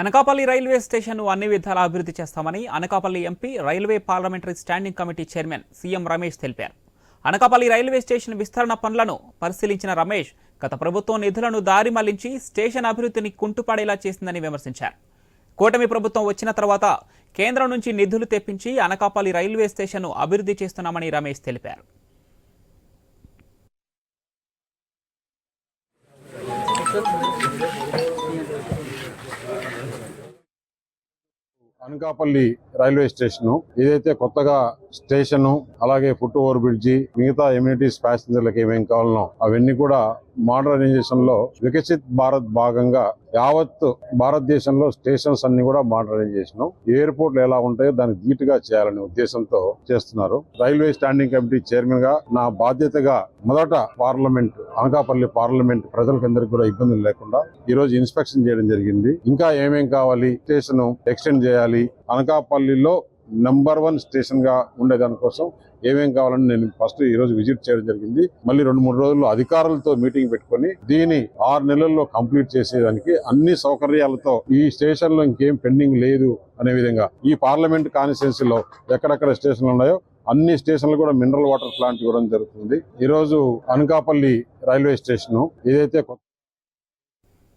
Anakapalli railway స్టేషన్ను అన్ని విధాలా అభివృద్ధి చేస్తామని Anakapalli MP railway parliamentary standing committee chairman CM Ramesh తెలిపారు. అనకాపల్లి రైల్వే స్టేషన్ విస్తరణ పనులను పరిశీలించిన రమేష్ గత ప్రభుత్వం నిధులను దారి మళ్ళించి స్టేషన్ అభివృద్ధిని కుంటుపడేలా చేసిందని విమర్శించారు. కూటమి ప్రభుత్వం వచ్చిన తర్వాత కేంద్రం నుంచి నిధులు తెప్పించి అనకాపల్లి రైల్వే స్టేషన్ను అభివృద్ధి చేస్తున్నామని రమేష్ తెలిపారు. అనకాపల్లి రైల్వే స్టేషన్ ఏదైతే కొత్తగా స్టేషన్ అలాగే ఫుట్ ఓవర్ బ్రిడ్జి మిగతా ఎమ్యూనిటీస్ ప్యాసింజర్లకు ఏమేమి కావాలనో అవన్నీ కూడా మోడర్నైజేషన్లో వికసిత్ భారత్ భాగంగా యావత్ భారతదేశంలో స్టేషన్స్ అన్ని కూడా మోడర్నైజేషన్ ఎయిర్పోర్ట్లు ఎలా ఉంటాయో దానికి ధీటుగా చేయాలనే ఉద్దేశంతో చేస్తున్నారు. రైల్వే స్టాండింగ్ కమిటీ చైర్మన్గా నా బాధ్యతగా మొదట పార్లమెంట్ అనకాపల్లి పార్లమెంట్ ప్రజలకందరికీ కూడా ఇబ్బందులు లేకుండా ఈ రోజు ఇన్స్పెక్షన్ చేయడం జరిగింది. ఇంకా ఏమేం కావాలి స్టేషన్ ఎక్స్టెండ్ చేయాలి అనకాపల్లిలో నెంబర్ వన్ స్టేషన్గా ఏమేం కావాలని నేను ఫస్ట్ ఈ రోజు విజిట్ చేయడం జరిగింది. మళ్ళీ రెండు మూడు రోజుల్లో అధికారులతో మీటింగ్ పెట్టుకొని దీని ఆరు నెలల్లో కంప్లీట్ చేసేదానికి అన్ని సౌకర్యాలతో ఈ స్టేషన్లో ఇంకేం పెండింగ్ లేదు అనే విధంగా ఈ పార్లమెంట్ కాన్స్టిట్యున్సీలో ఎక్కడెక్కడ స్టేషన్లు ఉన్నాయో అన్ని స్టేషన్లు కూడా మినరల్ వాటర్ ప్లాంట్ ఇవ్వడం జరుగుతుంది. ఈరోజు అనకాపల్లి రైల్వే స్టేషన్ ఏదైతే కొత్త